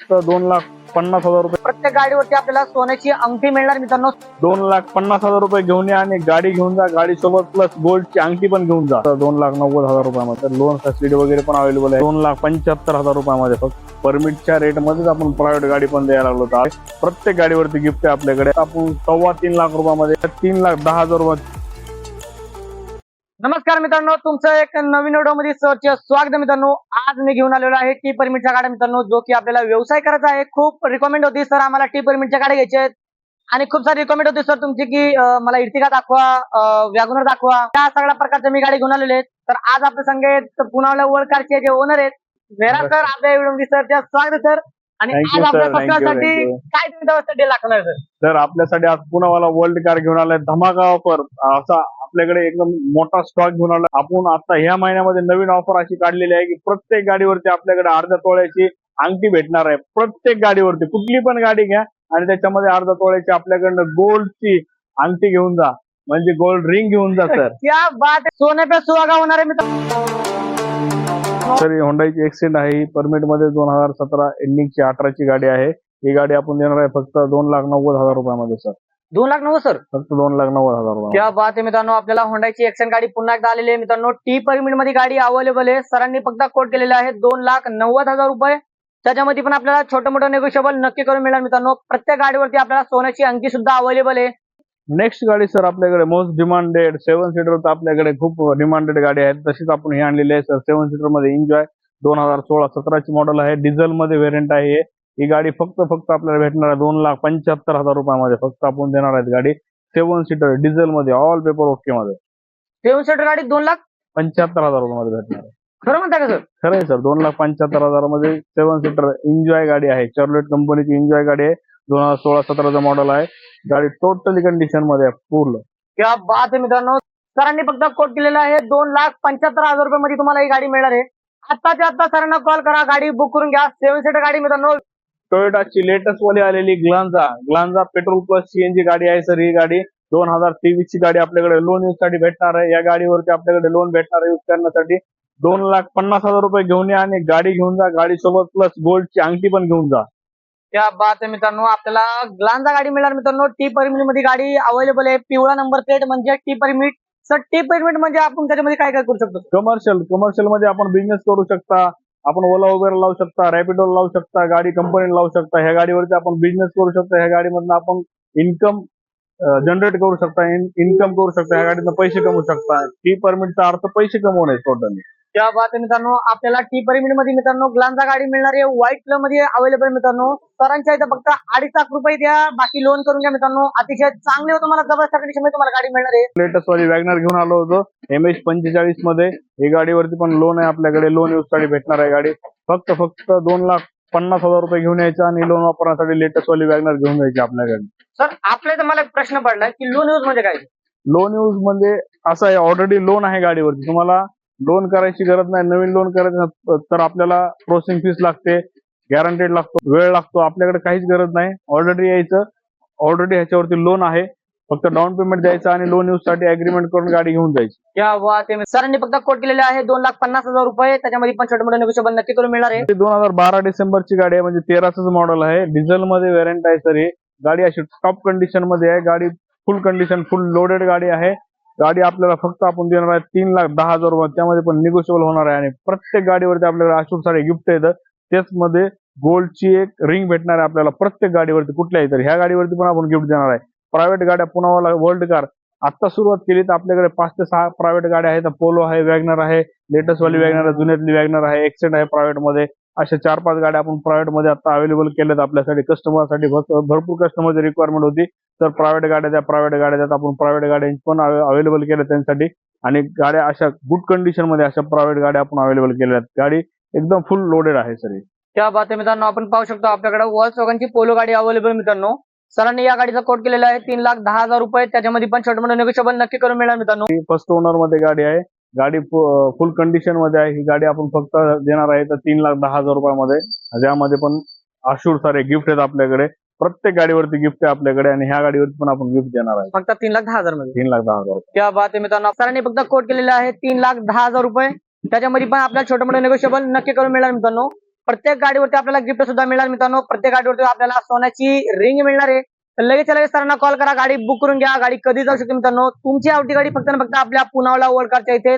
तर दोन लाख पन्नास हजार रुपये. प्रत्येक गाडीवरती आपल्याला सोन्याची अंगठी मिळणार मित्रांनो. दोन लाख पन्नास हजार रुपये घेऊन या आणि गाडी घेऊन जा गाडी सोबत प्लस गोल्डची अंगठी पण घेऊन जा. तर दोन लाख नव्वद हजार रुपयामध्ये. लोन फॅसिलिटी वगैरे पण अवेलेबल आहे. दोन लाख पंच्याहत्तर हजार रुपयामध्ये. फक्त परमिटच्या रेट मध्येच आपण प्रायव्हेट गाडी पण द्यायला लागलो होतो प्रत्येक गाडीवरती गिफ्ट आहे आपल्याकडे. आपण सव्वा तीन लाख रुपयामध्ये तीन लाख दहा हजार रुपये नमस्कार मित्रांनो तुमचं एक नवीन व्हिडिओमध्ये सहर्ष स्वागत मित्रांनो. आज मी घेऊन आलेलो आहे टी परमिटच्या गाड्या मित्रांनो जो की आपल्याला व्यवसाय करायचा आहे. खूप रिकमेंड होती सर आम्हाला टी परमिटच्या गाड्या घ्यायच्या आहेत. आणि खूप सारी रिकमेंड होती सर तुमची की मला इर्टिका दाखवा वॅगनर दाखवा. त्या सगळ्या प्रकारच्या मी गाडी घेऊन आलेले आहेत. तर आज आपल्या संघ पुण्याला वर्ल्ड कारचे जे ओनर आहेत. वेरा सर आपल्या व्हिडिओमध्ये सर स्वागत सर आणि आज आपल्या. काय तुम्ही दाखवणार सर तर आपल्यासाठी आज पुण्यावाला वर्ल्ड कार घेऊन आलाय. धमाका ऑफर असा आपल्याकडे एकदम मोठा स्टॉक घेऊन आला आपण आता ह्या महिन्यामध्ये नवीन ऑफर अशी काढलेली आहे की प्रत्येक गाडीवरती आपल्याकडे अर्ध्या तोळ्याची अंगठी भेटणार आहे. प्रत्येक गाडीवरती कुठली पण गाडी घ्या आणि त्याच्यामध्ये अर्ध्या तोळ्याची आपल्याकडनं गोल्डची अंगठी घेऊन जा. म्हणजे गोल्ड रिंग घेऊन जा सर क्या बात सोने पे सुहागा होणार आहे मित्र तर ही होंडाची एक्सेंट आहे. ही परमिटमध्ये दोन हजार सतरा एंडिंगची अठराची गाडी आहे. ही गाडी आपण देणार आहे फक्त दोन लाख नव्वद हजार रुपयामध्ये सर दोन लाख नव्वद सर. फक्त दोन लाख नव्वद हजार रुपये. क्या बात आहे मित्रांनो आपल्याला होंडाची एक्शन गाडी पुन्हा एकदा आलेली आहे. मित्रांनो टी परमिटमध्ये गाडी अवेलेबल आहे. सरांनी फक्त कोट केलेले आहे दोन लाख नव्वद हजार रुपये. त्याच्यामध्ये पण आपल्याला छोटं मोठं नेगोशिएबल नक्की करून मिळणार मित्रांनो. प्रत्येक गाडीवरती आपल्याला सोन्याची अंगठी सुद्धा अवेलेबल आहे. नेक्स्ट गाडी सर आपल्याकडे मोस्ट डिमांडेड सेव्हन सीटर तर आपल्याकडे खूप डिमांडेड गाडी आहेत. तशीच आपण ही आणलेली आहे सर. सेव्हन सीटरमध्ये एन्जॉय दोन हजार सोळा सतराची मॉडेल आहे. डिझेल मध्ये व्हेरियंट आहे. हे. गाडी फक्त फक्त आपल्याला भेटणार आहे दोन लाख पंच्याहत्तर हजार रुपयामध्ये. फक्त आपण देणार आहेत गाडी सेव्हन सीटर डिझेल मध्ये ऑल पेपर ओके मध्ये. सेवन सीटर गाडी दोन लाख? पंच्याहत्तर हजार रुपयामध्ये भेटणार आहे. खरं म्हणता का सर? खरं आहे सर. दोन लाख पंच्याहत्तर हजारामध्ये सेव्हन सीटर एन्जॉय गाडी आहे. चॉर्लेट कंपनीची एन्जॉय गाडी आहे. दोन हजार सोळा सतराचं मॉडेल आहे. गाडी टोटली कंडिशनमध्ये आहे पूर्ण क्या बात आहे मित्रांनो. सरांनी फक्त कोट केलेला आहे दोन लाख पंच्याहत्तर हजार रुपये मध्ये तुम्हाला ही गाडी मिळणार आहे. आत्ताच्या आत्ता सरांना कॉल करा गाडी बुक करून घ्या. सेवन सीटर गाडी मित्रांनो. टोयोटाची लेटेस्ट वाली आलेली Glanza. Glanza petrol plus CNG गाडी आहे सर ही गाडी दोन हजार तेवीस ची गाडी आपल्याकडे लोन यूजसाठी भेटणार आहे. या गाडीवरती आपल्याकडे लोन भेटणार आहे यूज करण्यासाठी. दोन लाख पन्नास हजार रुपये घेऊन या आणि गाडी घेऊन जा. गाडी सोबत प्लस गोल्डची अंगठी पण घेऊन जा. त्या बात आहे मित्रांनो आपल्याला ग्लांजा गाडी मिळणार मित्रांनो. टी परमिटमध्ये गाडी अवेलेबल आहे. पिवळा नंबर प्लेट म्हणजे T permit sir T permit म्हणजे आपण त्याच्यामध्ये काय काय करू शकतो? कमर्शियल कमर्शियलमध्ये आपण बिझनेस करू शकता. आपण ओला उबेर लावू शकता रॅपिडो लावू शकता गाडी कंपनी लावू शकता ह्या गाडीवरती आपण बिझनेस करू शकता ह्या गाडीमधनं आपण इन्कम जनरेट करू शकता इन्कम करू शकता ह्या गाडीतनं पैसे कमवू शकता. टी परमिटचा अर्थ पैसे कमवणे टोटली त्या बात मित्रांनो आपल्याला टी परमिटमध्ये मित्रांनो ग्लांजा गाडी मिळणार आहे व्हाईट कलरमध्ये अवेलेबल मित्रांनो. सरांच्या इथं फक्त अडीच लाख रुपये द्या बाकी लोन करून घ्या मित्रांनो. अतिशय चांगले हो तुम्हाला जबरदस्त कंडिशनमध्ये तुम्हाला गाडी मिळणार आहे. लेटेस्ट वाली वॅगनर घेऊन आलो होतो. M H पंचेचाळीसमध्ये. ही गाडीवरती पण लोन आहे आपल्याकडे. लोन यूजसाठी भेटणार आहे गाडी. फक्त फक्त दोन लाख पन्नास हजार रुपये घेऊन यायचं आणि लोन वापरण्यासाठी लेटेस्ट वाली वॅगनर घेऊन जायची आपल्याकडे. सर आपल्या इथं मला एक प्रश्न पडलाय की लोन यूज म्हणजे काय? लोन यूज म्हणजे असं आहे ऑलरेडी लोन आहे गाडीवरती. तुम्हाला लोन करायची गरज नाही. नवीन लोन करायचं तर आपल्याला प्रोसेसिंग फीस लागते गॅरंटेड लागतो वेळ लागतो आपल्याकडे काहीच गरज नाही. ऑलरेडी यायचं ऑलरेडी ह्याच्यावरती लोन आहे. फक्त डाऊन पेमेंट द्यायचं आणि लोन यूजसाठी अग्रीमेंट करून गाडी घेऊन जायची. आहे सरांनी फक्त कोट केलेले आहे दोन लाख पन्नास हजार रुपये. त्याच्यामध्ये पण छोटे मोठे नेगोशिएबल नक्की करून मिळणार आहे. दोन हजार बारा डिसेंबरची गाडी आहे म्हणजे तेराच मॉडेल आहे. डिझेल मध्ये व्हेरियंट आहे सर ही. गाडी अशी टॉप कंडिशनमध्ये आहे. गाडी फुल कंडिशन फुल लोडेड गाडी आहे. गाडी आपल्याला फक्त आपण देणार आहे तीन लाख दहा हजार रुपये. त्यामध्ये पण निगोशिएबल होणार आहे आणि प्रत्येक गाडीवरती आपल्याला अशोक साडे गिफ्ट येतं तेच मध्ये गोल्डची एक रिंग भेटणार आहे आपल्याला प्रत्येक गाडीवरती कुठल्याही तर. ह्या गाडीवरती पण आपण गिफ्ट देणार आहे. प्रायव्हेट गाड्या पुण्यावाला वर्ल्ड कार आता सुरुवात केली तर आपल्याकडे पाच ते सहा प्रायव्हेट गाड्या आहेत. पोलो आहे वॅगनर आहे लेटेस्ट वाली वॅगनर आहे जुन्यातली वॅगनर आहे एक्सेंट आहे प्रायव्हेटमध्ये. अशा चार पाच गाड्या आपण प्रायव्हेटमध्ये आता अवेलेबल केल्यात आपल्यासाठी कस्टमरसाठी भरपूर कस्टमरची रिक्वायरमेंट होती. तर प्रायव्हेट गाड्या द्या प्रायव्हेट गाड्या द्या. आपण प्रायव्हेट गाड्यांची पण अवेलेबल केल्या त्यांसाठी आणि गाड्या अशा गुड कंडिशनमध्ये अशा प्रायव्हेट गाड्या आपण अवेलेबल केल्या आहेत गाडी एकदम फुल लोडेड आहे सर त्या बात मित्रांनो आपण पाहू शकतो आपल्याकडे वगनची पोलो गाडी अवेलेबल मित्रांनो. सरांनी या गाडीचा कोट केलेला आहे तीन लाख दहा हजार रुपये. त्याच्यामध्ये पण छोटे मोठे नेगोशिएबल नक्की करून मिळणार मित्रांनो. फर्स्ट ओनरमध्ये गाडी आहे. गाडी फुल कंडिशनमध्ये आहे. ही गाडी आपण फक्त देणार आहे तर तीन लाख दहा हजार रुपयामध्ये. ज्यामध्ये पण आशूर सारे गिफ्ट आहेत आपल्याकडे. प्रत्येक गाडीवरती गिफ्ट आहे आपल्याकडे आणि ह्या गाडीवरती पण आपण गिफ्ट देणार आहे. फक्त तीन लाख दहा हजारमध्ये. तीन लाख दहा हजार रुपये. त्या बात आहे मित्रांनो. सरांनी फक्त कोट केलेला आहे तीन लाख दहा हजार रुपये. त्याच्यामध्ये पण आपल्याला छोटे मोठे नेगोशिएबल नक्की करून मिळणार मित्रांनो. प्रत्येक गाडीवरती आपल्याला गिफ्ट सुद्धा मिळणार मित्रांनो. प्रत्येक गाडीवरती आपल्याला सोन्याची रिंग मिळणार आहे. लगेच लगेच सरांना कॉल करा गाडी बुक करून घ्या. गाडी कधी जाऊ शकते मित्रांनो? तुमची आवडती गाडी फक्त फक्त आपल्या पुनावला वर्ल्ड कारच्या इथे.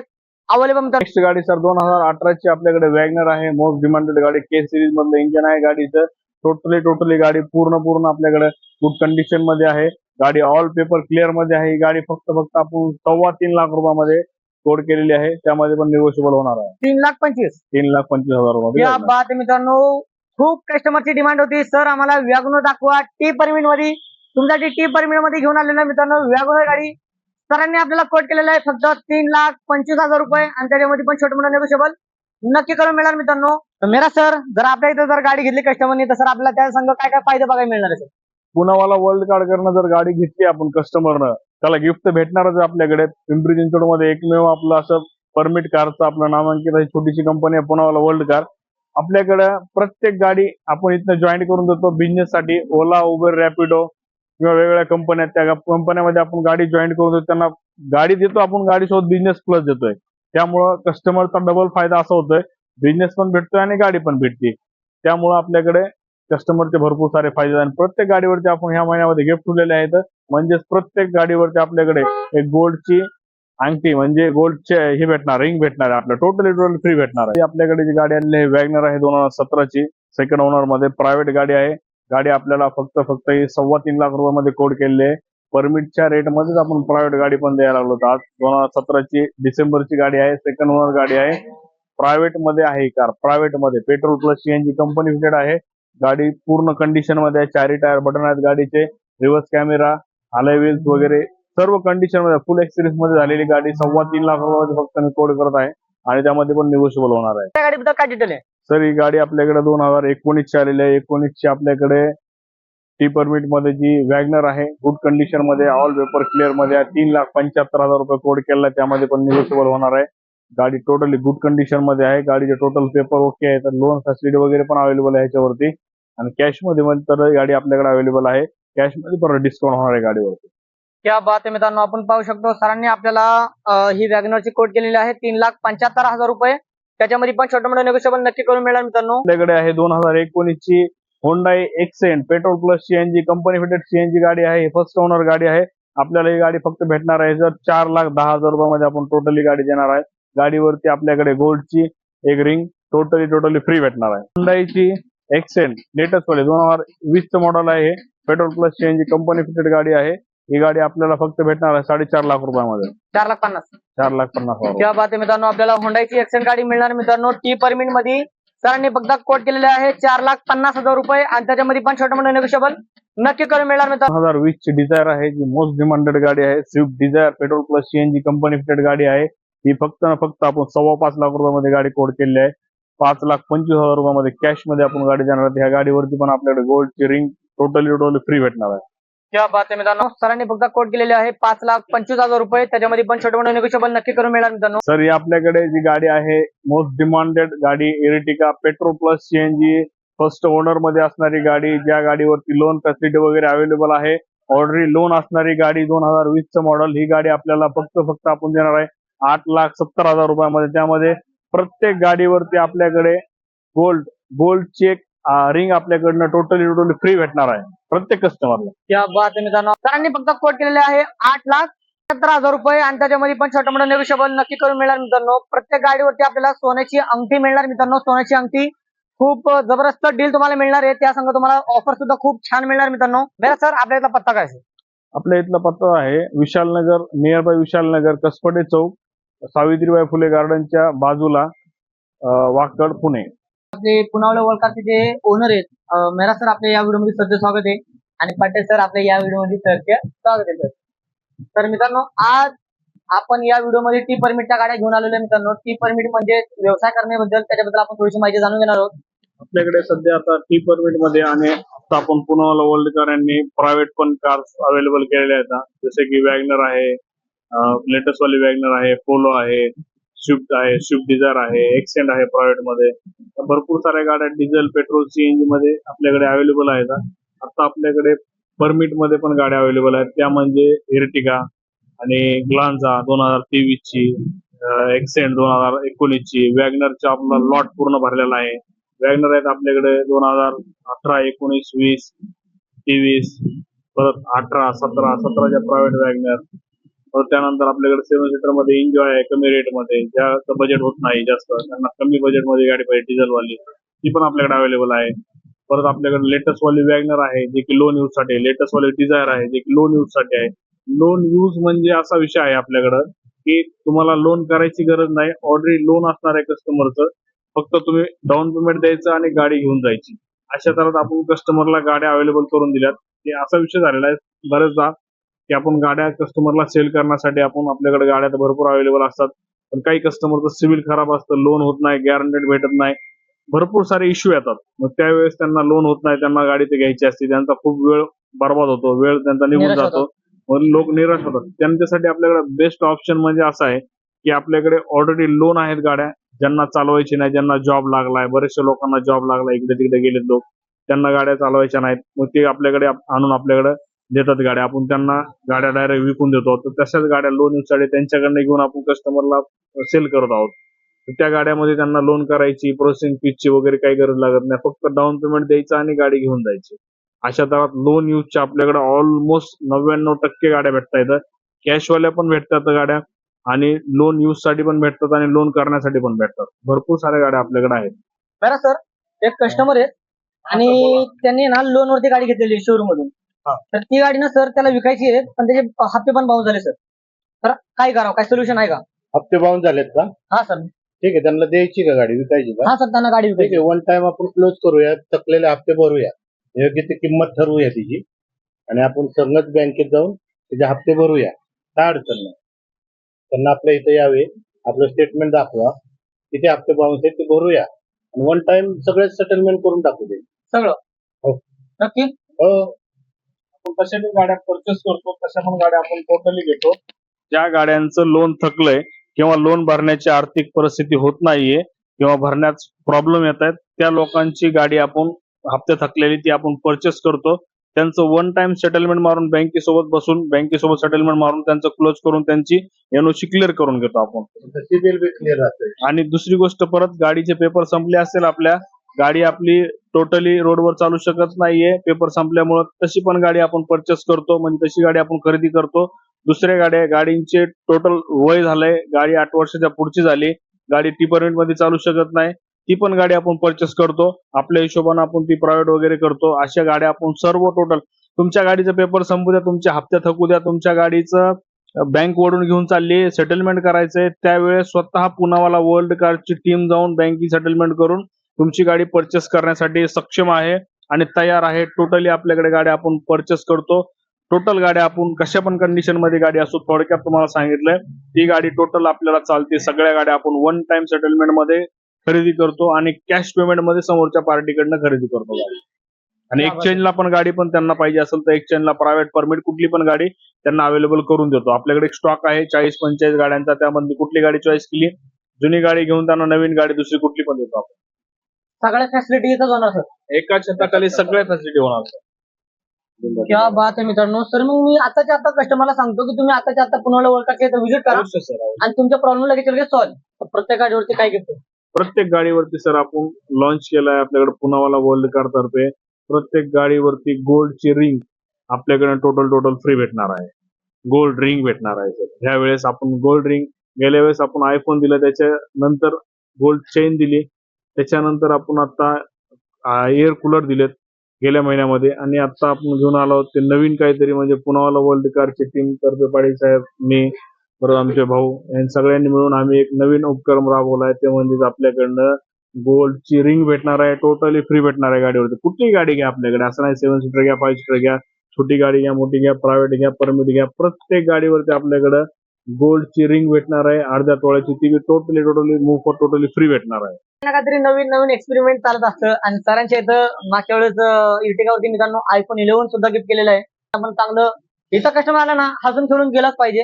अवेलेबल नेक्स्ट गाडी सर दोन हजार अठराची आपल्याकडे वॅगनर आहे. मोस्ट डिमांडेड गाडी. के सिरीज मधलं इंजन आहे गाडीचं. टोटली टोटली गाडी पूर्ण पूर्ण आपल्याकडे गुड कंडिशनमध्ये आहे. गाडी ऑल पेपर क्लिअरमध्ये आहे. ही गाडी फक्त फक्त आपण सव्वा तीन लाख रुपयामध्ये कोड केलेली आहे. त्यामध्ये पण निगोशिएबल होणार आहे. तीन लाख पंचवीस. तीन लाख पंचवीस हजार रुपये. मित्रांनो. खूप कस्टमरची डिमांड होती. सर आम्हाला व्यागनो दाखवा. टी परमिटमध्ये तुमच्यासाठी टी परमिटमध्ये घेऊन आलेला मित्रांनो व्यागनो गाडी. सरांनी आपल्याला कोट केलेला आहे फक्त तीन लाख पंचवीस हजार रुपये आणि त्याच्यामध्ये पण छोट मोठं नेगोशिएबल नक्की करून मिळणार मित्रांनो. तर मेरा सर जर आपल्या इथे जर गाडी घेतली कस्टमरनी तर सर आपल्याला त्या संघ काय काय फायदे बघायला मिळणार आहे sir? पुनावाला वर्ल्ड कार्ड करणं जर गाडी घेतली आपण कस्टमरनं त्याला गिफ्ट भेटणारच आपल्याकडे. पिंपरी चिंचवडमध्ये एकमेव आपलं असं परमिट कारचं आपलं नामांकित छोटीशी कंपनी आहे पुनावाला वर्ल्ड कार आपल्याकडं प्रत्येक गाडी आपण इथनं जॉईन करून देतो. बिझनेससाठी ओला उबर रॅपिडो किंवा वेगवेगळ्या कंपन्या त्या कंपन्यामध्ये आपण गाडी जॉईन करून देतो. त्यांना गाडी देतो आपण गाडीसोबत बिझनेस प्लस देतोय. त्यामुळं कस्टमरचा डबल फायदा असा होतोय. बिझनेस पण भेटतोय आणि गाडी पण भेटते. त्यामुळं आपल्याकडे कस्टमरचे भरपूर सारे फायदे आहेत. आणि प्रत्येक गाडीवरती आपण ह्या महिन्यामध्ये गिफ्ट ठेवलेले आहेत. म्हणजेच प्रत्येक गाडीवरती आपल्याकडे एक गोल्डची अंगठी म्हणजे गोल्डचे हे भेटणार रिंग भेटणार आहे आपल्या टोटली टोटल फ्री भेटणार आहे. आपल्याकडे जी गाडी आलेली आहे वॅगनर आहे दोन हजार सतराची. सेकंड ओनरमध्ये प्रायव्हेट गाडी आहे. गाडी आपल्याला फक्त फक्त सव्वा तीन लाख रुपयामध्ये कोड केलेली आहे. परमिटच्या रेट मध्येच आपण प्रायव्हेट गाडी पण द्यायला लागलो आज दोन हजार सतराची डिसेंबरची गाडी आहे. सेकंड ओनर गाडी आहे. प्रायव्हेटमध्ये आहे कार प्रायव्हेटमध्ये. Petrol plus CNG company fitted आहे. गाडी पूर्ण कंडिशनमध्ये आहे. चारी टायर बटन आहेत गाडीचे. रिव्हर्स कॅमेरा अलॉय व्हील्स वगैरे सर्व कंडिशनमध्ये फुल एक्सपिरियन्समध्ये झालेली गाडी सव्वा तीन लाख रुपयामध्ये फक्त मी कोड करत आहे. आणि त्यामध्ये पण निगोशिएबल होणार आहे. त्या गाडीबद्दल काय डिटेल आहे? सर ही गाडी आपल्याकडे दोन हजार एकोणीसची आलेली आहे. एकोणीसची आपल्याकडे टी परमिटमध्ये जी वॅगनर आहे गुड कंडिशनमध्ये ऑल पेपर क्लिअरमध्ये तीन लाख पंच्याहत्तर हजार रुपये कोड केला त्यामध्ये पण निगोशिएबल होणार आहे. गाडी टोटली गुड कंडिशनमध्ये आहे. गाडीचे टोटल पेपर ओके आहे. तर लोन फॅसिलिटी वगैरे पण अवेलेबल आहे ह्याच्यावरती. आणि कॅशमध्ये तर गाडी आपल्याकडे अवेलेबल आहे. कॅशमध्ये पण डिस्काउंट होणार आहे गाडीवरती. या बात आहे मित्रांनो आपण पाहू शकतो सरांनी आपल्याला ही वॅगनरची कोट केलेली आहे तीन लाख पंच्याहत्तर हजार रुपये. त्याच्यामध्ये पण छोटं मोठं नेगोशिएबल नक्की करून मिळाल मित्रांनो. आपल्याकडे आहे दोन हजार एकोणीसची Hyundai Accent petrol plus CNG company fitted CNG गाडी आहे फर्स्ट ओनर गाडी आहे. आपल्याला ही गाडी फक्त भेटणार आहे जर चार लाख दहा हजार रुपयामध्ये आपण टोटली गाडी देणार आहे. गाडीवरती आपल्याकडे गोल्डची एक रिंग टोटली टोटली फ्री भेटणार आहे. होंडाईची एक्सेंट लेटेस्ट वाले दोन हजार वीसचं मॉडेल आहे. Petrol plus CNG company fitted गाडी आहे. ही गाडी आपल्याला फक्त भेटणार आहे साडेचार लाख रुपयामध्ये. चार लाख पन्नास. चार लाख पन्नास हजार क्या बात आहे मित्रांनो आपल्याला होंडाची एक्सेंट गाडी मिळणार मित्रांनो. टी परमिटमध्ये सरांनी फक्त कोट केलेले आहे चार लाख पन्नास हजार रुपये आणि त्याच्यामध्ये पण छोटं मोठं नेगोशिएबल नक्की करून मिळणार मित्रांनो. हजार वीस ची डिझायर आहे जी मोस्ट डिमांडेड गाडी आहे. Swift Dzire petrol plus CNG company fitted गाडी आहे. ही फक्त ना फक्त आपण सव्वा पाच लाख रुपयामध्ये गाडी कोड केलेली आहे. पाच लाख पंचवीस हजार रुपयामध्ये कॅशमध्ये आपण गाडी जाणार ह्या गाडीवरती पण आपल्याकडे गोल्डची रिंग टोटली टोटली फ्री भेटणार आहे. क्या बात मित्रांनो सरांनी फक्त कोट केलेले आहे. पाच लाख पंचवीस हजार रुपये. त्याच्यामध्ये पण छोटं मोठं नक्की करून मिळणार मित्रांनो. सर ही आपल्याकडे जी गाडी आहे मोस्ट डिमांडेड गाडी Ertiga petrol plus CNG first ओनरमध्ये असणारी गाडी ज्या गाडीवरती लोन फॅसिलिटी वगैरे अवेलेबल आहे ऑलरेडी लोन असणारी गाडी दोन हजार वीसचं मॉडेल ही गाडी आपल्याला फक्त फक्त आपण देणार आहे आठ लाख सत्तर हजार रुपयामध्ये. त्यामध्ये प्रत्येक गाडीवरती आपल्याकडे गोल्ड गोल्ड चेक रिंग आपल्याकडनं टोटली टोटली फ्री भेटणार आहे. प्रत्येक कस्टमरला क्या बात मित्रांनो. सरांनी फक्त कोट केलेले आहे आठ लाख सत्तर हजार रुपये आणि त्याच्यामध्ये पण छोटं मोठं नेगोशिएबल नक्की करून मिळणार मित्रांनो. प्रत्येक गाडीवरती आपल्याला सोन्याची अंगठी मिळणार मित्रांनो. सोन्याची अंगठी खूप जबरदस्त डील तुम्हाला मिळणार आहे. त्या संग तुम्हाला ऑफर सुद्धा खूप छान मिळणार मित्रांनो. बरं सर आपल्या इथला पत्ता काय असेल? आपल्या इथला पत्ता आहे विशाल नगर नियर बाय विशाल नगर कसपटे चौक सावित्रीबाई फुले गार्डनच्या बाजूला वाकड पुणे. आपले पुनावले ओळखाचे जे ओनर आहेत मेरा मेहरा सर आपल्या या व्हिडिओमध्ये सरचे स्वागत आहे. आणि पाटील सर आपल्या या व्हिडिओमध्ये सरचे स्वागत आहे सर. तर मित्रांनो आज आपण या व्हिडिओमध्ये टी परमिटच्या गाड्या घेऊन आलेलो आहे मित्रांनो. टी परमिट म्हणजे व्यवसाय करण्याबद्दल त्याच्याबद्दल आपण थोडीशी माहिती जाणून घेणार आहोत. आपल्याकडे सध्या आता टी परमिटमध्ये आणि आता आपण पुनावाला वर्ल्ड कार यांनी प्रायव्हेट पण कार्स अवेलेबल केलेल्या आहेत. जसे की वॅगनर आहे लेटेस्ट वाली वॅगनर आहे पोलो आहे. स्विफ्ट आहे स्विफ्ट डिझायर आहे एक्सेंट आहे प्रायव्हेटमध्ये. भरपूर साऱ्या गाड्या डिझेल पेट्रोल सीएनजी मध्ये आपल्याकडे अवेलेबल आहेत. आता आपल्याकडे परमिटमध्ये पण गाड्या अवेलेबल आहेत. त्या म्हणजे इर्टिगा आणि ग्लान्झा दोन हजार तेवीस ची एक्सेंट दोन हजार एकोणीस ची वॅगनरचा आपला लॉट पूर्ण भरलेला आहे. वॅगनर आहेत आपल्याकडे दोन हजार अठरा एकोणीस वीस तेवीस परत अठरा सतरा सतराच्या प्रायव्हेट वॅगनर त्यानंतर आपल्याकडे सेवन सीटरमध्ये एन्जॉय आहे कमी रेटमध्ये. ज्याचं बजेट होत नाही जास्त. त्यांना कमी बजेटमध्ये गाडी पाहिजे डिझेल वाली ती पण आपल्याकडे अवेलेबल आहे. परत आपल्याकडे लेटेस्ट वाली वॅगनर आहे जे की लोन यूजसाठी लेटेस्ट वाली डिझायर आहे जे की लोन यूजसाठी आहे. लोन यूज म्हणजे असा विषय आहे आपल्याकडं की तुम्हाला लोन करायची गरज नाही. ऑलरेडी लोन असणार आहे कस्टमरचं फक्त तुम्ही डाऊन पेमेंट द्यायचं आणि गाडी घेऊन जायची. अशा तऱ्हेत आपण कस्टमरला गाड्या अवेलेबल करून दिल्यात. हे असा विषय झालेला आहे. बरेचदा की आपण गाड्या कस्टमरला सेल करण्यासाठी आपण आपल्याकडे गाड्या तर भरपूर अवेलेबल असतात. पण काही कस्टमरचं सिव्हिल खराब असतं लोन होत नाही गॅरंटेड भेटत नाही. भरपूर सारे इश्यू येतात. मग त्यावेळेस त्यांना लोन होत नाही त्यांना गाडी ते घ्यायची असते. त्यांचा खूप वेळ बर्बाद होतो वेळ त्यांचा निघून जातो. मग लोक निराश होतात. त्यांच्यासाठी आपल्याकडे बेस्ट ऑप्शन म्हणजे असा आहे की आपल्याकडे ऑलरेडी लोन आहेत गाड्या. ज्यांना चालवायची नाही ज्यांना जॉब लागलाय बरेचशा लोकांना जॉब लागलाय इकडे तिकडे गेलेत लोक. त्यांना गाड्या चालवायच्या नाहीत. मग ते आपल्याकडे आप- आणून आपल्याकडे देतात गाड्या. आपण त्यांना गाड्या डायरेक्ट विकून देतो. तर तशाच गाड्या लोन यूजसाठी त्यांच्याकडनं घेऊन आपण कस्टमरला सेल करत आहोत. तर त्या गाड्यामध्ये त्यांना लोन करायची प्रोसेसिंग फीची वगैरे काही गरज लागत नाही. फक्त डाऊन पेमेंट द्यायचं आणि गाडी घेऊन जायची. अशा तऱ्हात लोन यूजच्या आपल्याकडे ऑलमोस्ट नव्याण्णव टक्के गाड्या भेटता येतात कॅशवाल्या पण भेटतात गाड्या आणि लोन यूजसाठी पण भेटतात आणि लोन करण्यासाठी पण भेटतात. भरपूर साऱ्या गाड्या आपल्याकडे आहेत. बरं सर. एक कस्टमर आहे आणि त्यांनी ना लोन वरती गाडी घेतलेली शोरूम मधून. तर ती गाडी ना सर त्याला विकायची आहे पण त्याचे हप्ते पण बाउन्स झाले सर. तर काय करावं? काय सोल्युशन आहे का? हप्ते बाउन झालेत का? हा सर. ठीक आहे त्यांना द्यायची का गाडी? विकायची का? हा सर त्यांना गाडी ठीक विकायची. आहे वन टाइम आपण क्लोज करूया थकलेले हप्ते भरूया. योग्य ती किंमत ठरवूया तिची. आणि आपण संगत बँकेत जाऊन त्याचे हप्ते भरूया. काय अडचण नाही. त्यांना आपल्या इथे यावे आपलं स्टेटमेंट दाखवा. किती हप्ते बाउन्स आहेत ते भरूया. आणि वन टाइम सगळे सेटलमेंट करून टाकू दे. सगळं. हो. नक्की? हो. आपण तशा पण गाड्या परचेस करतो तशा पण गाड्या आपण टोटली घेतो. ज्या गाड्यांचं लोन थकलंय किंवा लोन भरण्याची आर्थिक परिस्थिती होत नाहीये किंवा भरण्यात प्रॉब्लेम येत आहेत त्या लोकांची गाडी आपण हप्ते थकलेली ती आपण परचेस करतो. त्यांचं वन टाइम सेटलमेंट मारून बँकेसोबत बसून बँकेसोबत सेटलमेंट मारून त्यांचं क्लोज करून त्यांची एनओसी क्लिअर करून घेतो आपण. आणि दुसरी गोष्ट परत गाडीचे पेपर संपले असेल आपल्या गाडी आपली टोटली रोडवर चालू शकत नाहीये. पेपर संपल्यामुळे तशी पण गाडी आपण परचेस करतो. म्हणजे तशी गाडी आपण खरेदी करतो. दुसऱ्या गाड्या गाडींचे टोटल वय झालंय. गाडी आठ वर्षाच्या पुढची झाली. गाडी टी परमिटमध्ये चालू शकत नाही. ती पण गाडी आपण परचेस करतो. आपल्या हिशोबाने आपण ती प्रायव्हेट वगैरे करतो. अशा गाड्या आपण सर्व टोटल तुमच्या गाडीचा पेपर संपू द्या तुमच्या हप्त्या थकू द्या. तुमच्या गाडीचं बँक वडून घेऊन चालली सेटलमेंट करायचंय. त्यावेळेस स्वतः पुनावाला वर्ल्ड कारची टीम जाऊन बँकिंग सेटलमेंट करून तुमची गाडी परचेस करण्यासाठी सक्षम आहे आणि तयार आहे. टोटली आपल्याकडे गाड्या आपण परचेस करतो. टोटल गाड्या आपण कशा पण कंडिशनमध्ये गाडी असो थोडक्यात तुम्हाला सांगितलंय. ती गाडी टोटल आपल्याला चालते. सगळ्या गाड्या आपण वन टाइम सेटलमेंटमध्ये खरेदी करतो आणि कॅश पेमेंटमध्ये समोरच्या पार्टीकडनं खरेदी करतो गाडी. आणि एक्सचेंजला पण गाडी पण त्यांना पाहिजे असेल तर एक्सचेंजला प्रायव्हेट परमिट कुठली पण गाडी त्यांना अवेलेबल करून देतो. आपल्याकडे स्टॉक आहे चाळीस पंचेचाळीस गाड्यांचा. त्यामध्ये कुठली गाडी चॉईस केली? जुनी गाडी घेऊन त्यांना नवीन गाडी दुसरी कुठली पण देतो आपण. सगळ्या फॅसिलिटी इथंच होणार सर. एका छताखाली सगळ्या फॅसिलिटी होणार. क्या बात आहे मित्रांनो. सर मग मी आताच्या आता कस्टमरला सांगतो की तुम्ही आताच्या आता पुण्याला वर्ल्ड व्हिजिट करा. अवश्य सर आणि तुमच्या प्रॉब्लेम लगेच लगेच सॉल्व्ह प्रत्येक गाडीवरती काय घेतो? प्रत्येक गाडीवरती सर आपण लॉन्च केलाय आपल्याकडे पुनावाला वर्ल्ड कार तर्फे. प्रत्येक गाडीवरती गोल्डची रिंग आपल्याकडे टोटल टोटल फ्री भेटणार आहे. गोल्ड रिंग भेटणार आहे सर. ह्या वेळेस आपण गोल्ड रिंग गेल्या वेळेस आपण आयफोन दिला त्याच्यानंतर गोल्ड चेन दिली. त्याच्यानंतर आपण आता एअर कूलर दिलेत गेल्या महिन्यामध्ये. आणि आता आपण घेऊन आलो ते नवीन काहीतरी म्हणजे पुनावाला वर्ल्ड कारची टीम तर्फे पाडी साहेब मी बरोबर आमचे भाऊ यांनी सगळ्यांनी मिळून आम्ही एक नवीन उपक्रम राबवलाय. ते म्हणजे आपल्याकडनं गोल्डची रिंग भेटणार आहे टोटली फ्री भेटणार आहे गाडीवरती. कुठलीही गाडी घ्या आपल्याकडे. असं नाही सेव्हन सीटर घ्या फाईव्ह सीटर घ्या छोटी गाडी घ्या मोठी घ्या प्रायव्हेट घ्या परमिट घ्या. प्रत्येक गाडीवरती आपल्याकडं गोल्डची रिंग भेटणार आहे अर्ध्या तोळ्याची ती totally totally move totally free भेटणार आहे. ना काहीतरी नवीन नवीन एक्सपेरिमेंट चालत असतं. आणि सरांच्या इथं मागच्या वेळेस इटिकावरती मित्रांनो आयफोन इलेव्हन सुद्धा गिफ्ट केलेलं आहे. आपण चांगलं इथं कस्टमर आला ना हसून खेळून गेलाच पाहिजे.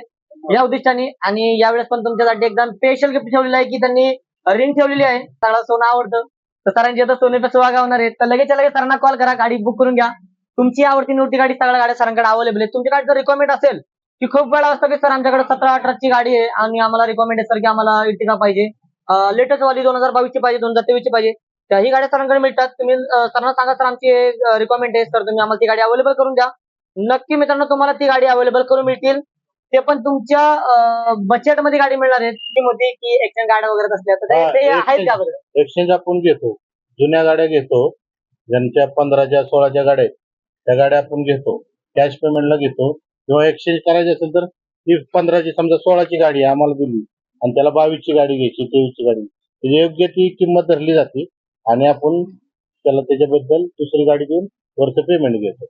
या उद्दिष्टाने. आणि यावेळेस पण तुमच्यासाठी एकदम स्पेशल गिफ्ट ठेवलेलं आहे की त्यांनी रिंग ठेवलेली आहे. सगळं सोनं आवडतं. तर सरांची इथं सोने पे होणार आहे तर लगेच लगेच सरांना कॉल करा. गाडी बुक करून घ्या. तुमची आवडती नव्हती गाडी सगळ्या गाड्या सरांकडे अवेलेबल आहे तुमच्या गाडी जर असेल की खूप वेळा असतं की सर आमच्याकडे सतरा अठराची गाडी आहे आणि आम्हाला रिकमेंड आहे सर की आम्हाला इटिका पाहिजे. लेटेस्ट वाली दोन हजार बावीसची पाहिजे दोन हजार तेवीसची पाहिजे. तर ही गाड्या सरांकडे मिळतात. तुम्ही सरांना सांगा सर आमची रिक्वायरमेंट आहे सर तुम्ही आम्हाला ती गाडी अवेलेबल करून द्या. नक्की मित्रांनो तुम्हाला ती गाडी अवेलेबल करून मिळतील. ते पण तुमच्या बजेटमध्ये गाडी मिळणार आहे ती मोठी की एक्शन गाड्या वगैरे असल्या तर ते- आहेत. का एक्सचेंज आपण घेतो. जुन्या गाड्या घेतो. ज्यांच्या पंधराच्या सोळाच्या गाड्या आहेत त्या गाड्या आपण घेतो. कॅश पेमेंटला घेतो. किंवा एक्सचेंज करायची असेल तर ती पंधराची समजा सोळाची गाडी आहे, आम्हाला दिली. आणि त्याला बावीसची गाडी घ्यायची तेवीसची गाडी. त्याची योग्य ती किंमत धरली जाते आणि आपण त्याला त्याच्याबद्दल दुसरी गाडी देऊन वरचं पेमेंट घेतो.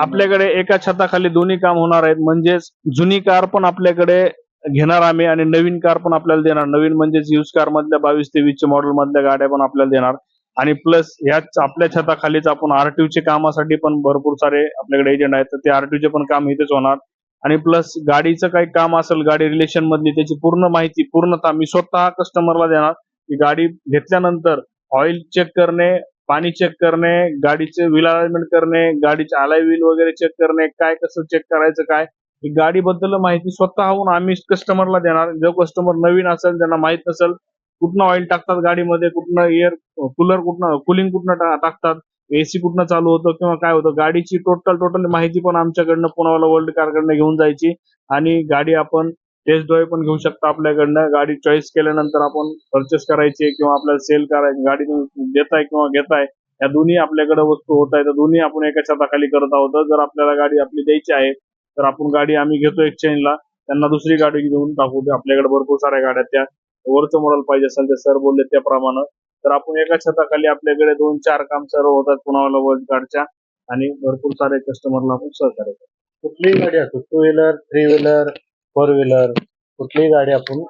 आपल्याकडे एका छताखाली दोन्ही काम होणार आहेत. म्हणजेच जुनी कार पण आपल्याकडे घेणार आम्ही आणि नवीन कार पण आपल्याला देणार. नवीन म्हणजेच युज कार मधल्या बावीस तेवीसच्या मॉडेल मधल्या गाड्या पण आपल्याला देणार. आणि प्लस ह्याच आपल्या छताखालीच आपण आरटीओचे चे कामासाठी पण भरपूर सारे आपल्याकडे एजंट आहेत. तर ते आरटीओचे चे पण काम इथेच होणार. आणि प्लस गाडीचं काही काम असेल गाडी रिलेशन मधली त्याची पूर्ण माहिती पूर्णतः मी स्वतः कस्टमरला देणार. की गाडी घेतल्यानंतर ऑइल चेक करणे पाणी चेक करणे गाडीचे व्हील अलाइनमेंट करणे गाडीचे अलाय व्हील वगैरे चेक करणे काय कसं चेक करायचं काय गाडीबद्दल माहिती स्वतःहून आम्ही कस्टमरला देणार. जो कस्टमर नवीन असेल त्यांना माहीत नसेल कुठनं ऑइल टाकतात गाडीमध्ये कुठनं एअर कूलर कुठनं कुलिंग कुठनं टाकतात एसी कुठनं चालू होतं किंवा काय होतं गाडीची टोटल टोटल माहिती पण आमच्याकडनं पुण्याला वर्ल्ड कारकडनं घेऊन जायची आणि गाडी आपण टेस्ट ड्राईव्ह पण घेऊ शकता आपल्याकडनं. गाडी चॉईस केल्यानंतर आपण परचेस करायची किंवा आपल्याला सेल करायची गाडी देताय किंवा घेताय या दोन्ही आपल्याकडे वस्तू होत आहेत. तर दोन्ही आपण एका छताखाली करत आहोत. जर आपल्याला गाडी आपली द्यायची आहे तर आपण गाडी आम्ही घेतो एक्सचेंजला त्यांना दुसरी गाडी घेऊन टाकू आपल्याकडे भरपूर साऱ्या गाड्या त्या. वरचं मॉडेल पाहिजे असेल ते सर बोलले त्याप्रमाणे. तर आपण एका छताखाली आपल्याकडे दोन चार काम सर्व होतात पुन्हा वर्ल्ड कार्डच्या आणि भरपूर सारे कस्टमरला आपण सहकार्य करतो. कुठलीही गाडी असो two wheeler three wheeler four wheeler कुठलीही गाडी आपण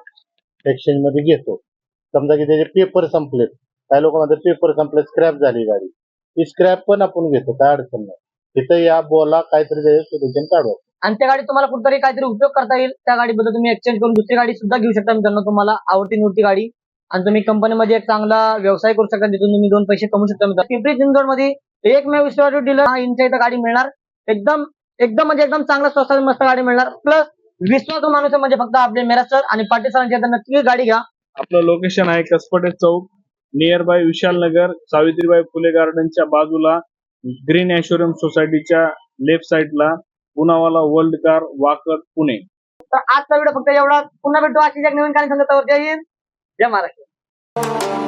एक्सचेंजमध्ये घेतो. समजा की त्याचे पेपर संपलेत. काही लोकांमध्ये पेपर संपले स्क्रॅप झाली गाडी. ती स्क्रॅप पण आपण घेतो काय अडचण नाही. तिथं या बोला काहीतरी त्याचे सोल्युशन काढू आणि त्या गाडी तुम्हाला कुठतरी काहीतरी उपयोग करता येईल. त्या गाडीबद्दल तुम्ही एक्सचेंज करून दुसरी गाडी सुद्धा घेऊ शकता मित्रांनो. तुम्हाला आवडती नव्हती गाडी. आणि तुम्ही कंपनीमध्ये एक चांगला व्यवसाय करू शकता. तिथून तुम्ही दोन पैसे कमवू शकता मित्रांनो. पिंपरी चिंचवडमध्ये एकमेव विश्वासू डीलर इंच्या इथं गाडी मिळणार. एकदम एकदम म्हणजे एकदम चांगला स्वस्तात मस्त गाडी मिळणार. प्लस विश्वासू माणूस म्हणजे फक्त आपले मेरा सर आणि पाटील सरांच्या नक्की गाडी घ्या. आपलं लोकेशन आहे कसपटे चौक नियर बाय विशाल नगर सावित्रीबाई फुले गार्डनच्या बाजूला ग्रीन ऍश्युरम सोसायटीच्या लेफ्ट साईडला पुनावाला वर्ल्ड कार वाकड पुणे. तर आजचा व्हिडिओ फक्त एवढा पुन्हा भेटतो अशी एक नवीन काही सांगत जय हिंद. जय महाराष्ट्र.